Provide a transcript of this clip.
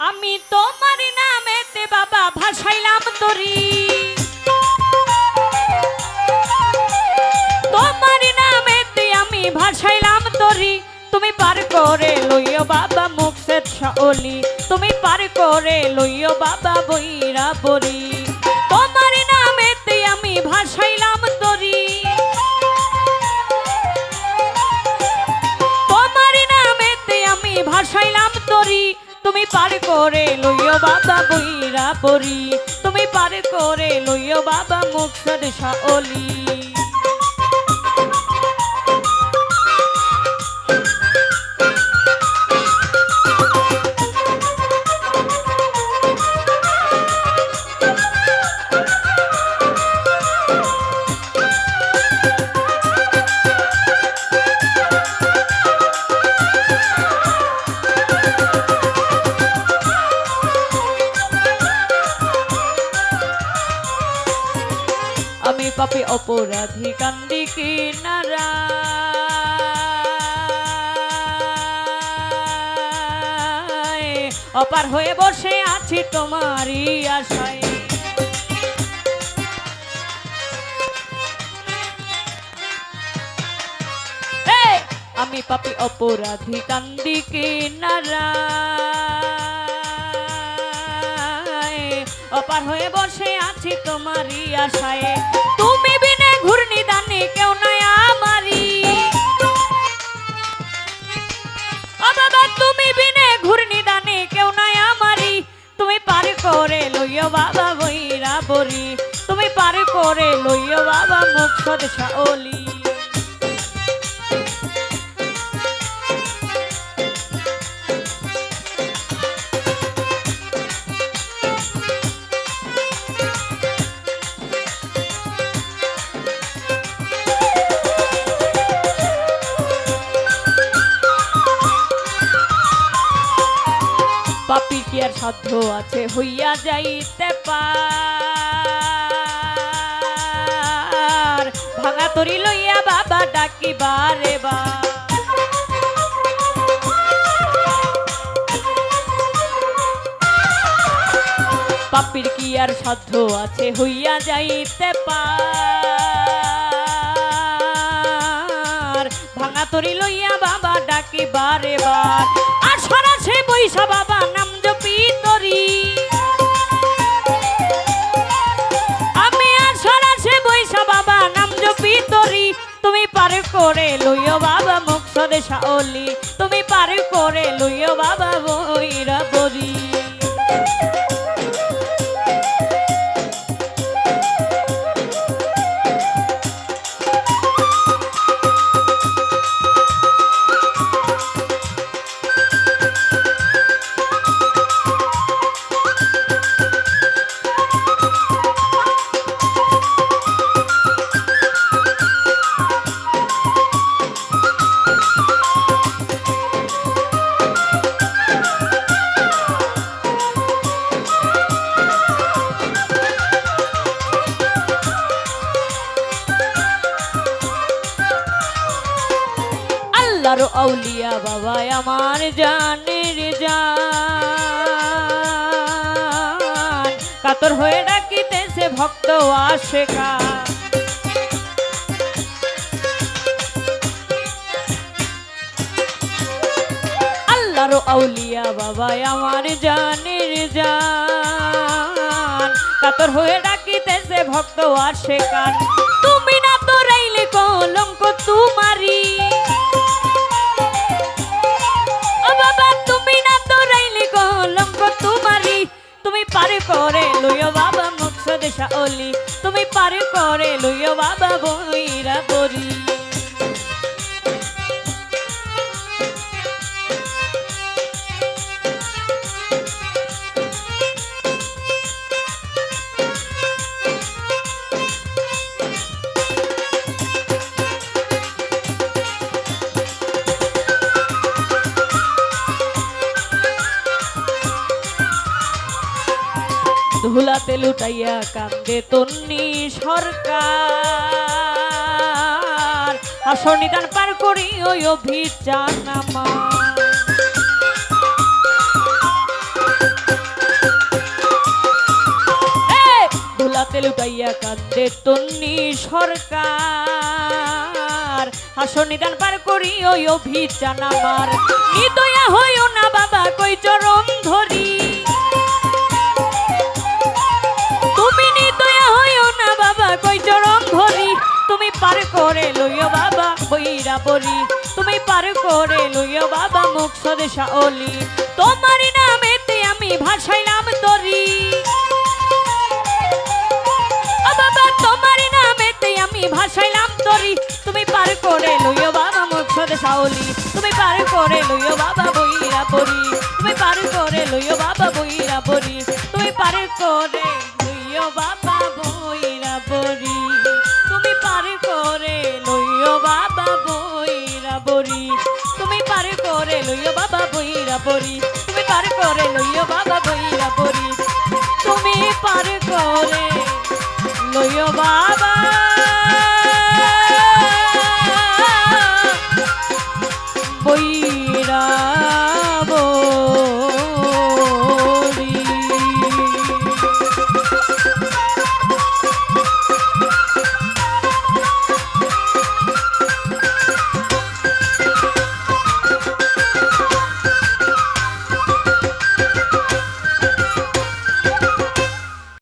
আমি তোমার নামেতে বাবা ভাসাইলাম তরি। তোমার নামেতে আমি ভাসাইলাম তরি। তুমি পার করে লইও বাবা মুখ সে শাওলি তুমি পার করে লইও বাবা বইরা বরি তোমার নামেতে আমি ভাসাইলাম তরি। তুমি পার করে লইও বাবা বইরা পরি তুমি পার করে লইও বাবা মুখ সদ শাওলি পাপি অপরাধী কান্দি কিনারা। অপার হয়ে বসে আছি তোমারই আশায়। আমি পাপি অপরাধী কান্দি কিনারা। অপার হয়ে বসে আছি তোমারই আশায়। তুমি বিনে ঘূর্ণি দানে কেউ নাই আমারি তুমি বিনে ঘূর্ণি দানে কেউ নাই আমারি তুমি পার করে লইও বাবা বইরা বরি তুমি পার করে লইও বাবা মুখ সদ শাওলি পাপি কি আর সাধ্য আছে, হইয়া যাইতে পার। ভাঙা তরি লইয়া বাবা ডাকি বারে বা পাপির কি আর সাধ্য আছে, হইয়া যাইতে পার। ভাঙা তরি লইয়া বাবা ডাকি বারে বার আর সরাসে বৈশা বাবা আমি আর সরাসে বৈশা বাবা, নাম জপি তরি। তুমি পার করে লইও বাবা মুখ সরে শাওলি। তুমি পার করে লইও বাবা বইরা বরি আউলিয়া বাবা আমার জানের জান, কাতর হয়ে ডাকিতেছে ভক্ত আশেকা। আল্লাহর আউলিয়া বাবা আমার জানের জান, কাতর হয়ে ডাকিতেছে ভক্ত আশেকান তুমি না তো রাইলে কলঙ্ক তোমারি মুখসদ অলি তুমি পারে করে লইও বাবা বইরা বরি ধুলাতে লুটাইয়া কান্দে তন্নি সরকার। আসর নিদান পার করি ওই অভিযান আমার ধুলাতে লুটাইয়া কান্দে তন্নি সরকার। হাসো নিদান পার করি ওই অভিযান আমার নিদয়া হইও না বাবা, কই চরম ধরি। করে লইও বাবা, বইরা বরি তুমি পার করে লইও বাবা, মুখ সদেশা অলি তোমার নামেতে আমি ভাসাইলাম তরি বাবা, তোমার নামেতে আমি ভাসাইলাম তরি তুমি পার করে লইও বাবা, মুখ সদেশা অলি তুমি পার করে লইও বাবা, বইরা বরি তুমি পার করে লইও বাবা, বইরা বরি তুমি পার করে লইও বাবা করে লইও বাবা বইরা বরি তুমি পার করে লইও বাবা বইরা বরি তুমি পার করে লইও বাবা।